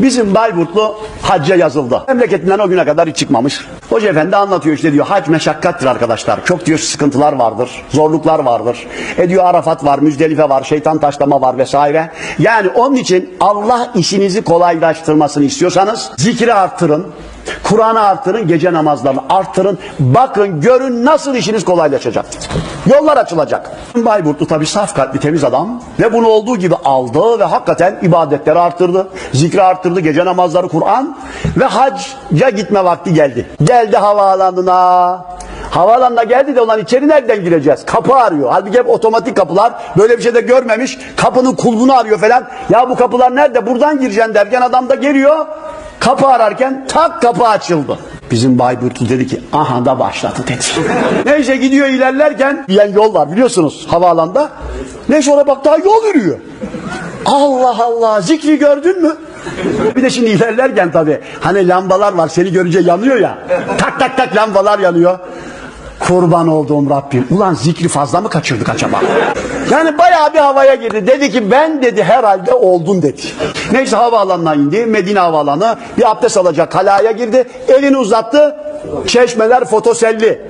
Bizim Bayburtlu hacca yazıldı. Memleketinden o güne kadar hiç çıkmamış. Hoca efendi anlatıyor işte diyor hac meşakkattir arkadaşlar. Çok diyor sıkıntılar vardır, zorluklar vardır. E diyor Arafat var, Müzdelife var, şeytan taşlama var vesaire. Yani onun için Allah işinizi kolaylaştırmasını istiyorsanız zikri arttırın. Kur'an'ı artırın, gece namazlarını arttırın. Bakın, görün nasıl işiniz kolaylaşacak. Yollar açılacak. Bayburtlu tabi saf kalpli temiz adam ve bunu olduğu gibi aldı ve hakikaten ibadetleri arttırdı. Zikri arttırdı, gece namazları, Kur'an ve hacca gitme vakti geldi. Geldi havaalanına. Havaalanına geldi de ulan içeri nereden gireceğiz? Kapı arıyor. Halbuki hep otomatik kapılar. Böyle bir şey de görmemiş. Kapının kulbunu arıyor falan. Ya bu kapılar nerede? Buradan gireceksin derken adam da geliyor. Kapı ararken tak kapı açıldı. Bizim Bayburtlu dedi ki aha da başladı dedi. Neyse gidiyor ilerlerken diyen yol var biliyorsunuz havaalanında. Neyse ona bak daha yol yürüyor. Allah Allah zikri gördün mü? Bir de şimdi ilerlerken tabi hani lambalar var seni görünce yanıyor ya. Tak tak tak lambalar yanıyor. Kurban olduğum Rabbim. Ulan zikri fazla mı kaçırdık acaba? Yani bayağı bir havaya girdi. Dedi ki ben dedi herhalde oldun dedi. Neyse havaalanına indi. Medine havaalanı. Bir abdest alacak kalaya girdi. Elini uzattı. Çeşmeler fotoselli.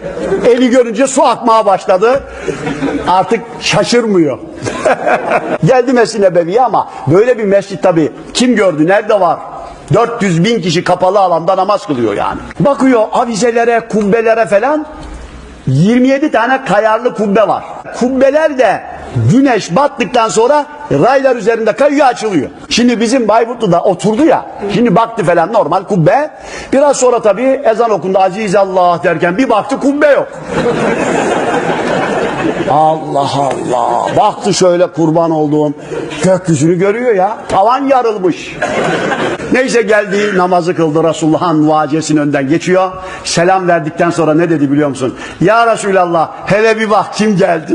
Eli görünce su akmaya başladı. Artık şaşırmıyor. Geldi Mescid-i Nebevi'ye ama böyle bir mescit tabi kim gördü nerede var? 400 bin kişi kapalı alanda namaz kılıyor yani. Bakıyor avizelere, kubbelere falan 27 tane kayarlı kubbe var. Kubbeler de güneş battıktan sonra raylar üzerinde kayıyor açılıyor. Şimdi bizim Bayburtlu'da oturdu ya. Şimdi baktı falan normal kubbe. Biraz sonra tabii ezan okundu aziz Allah derken bir baktı kubbe yok. Allah Allah. Baktı şöyle kurban olduğum gökyüzünü görüyor ya. Tavan yarılmış. Neyse geldi namazı kıldı Resulullah'ın vacesinin önden geçiyor. Selam verdikten sonra ne dedi biliyor musun? Ya Resulallah hele bir bak kim geldi.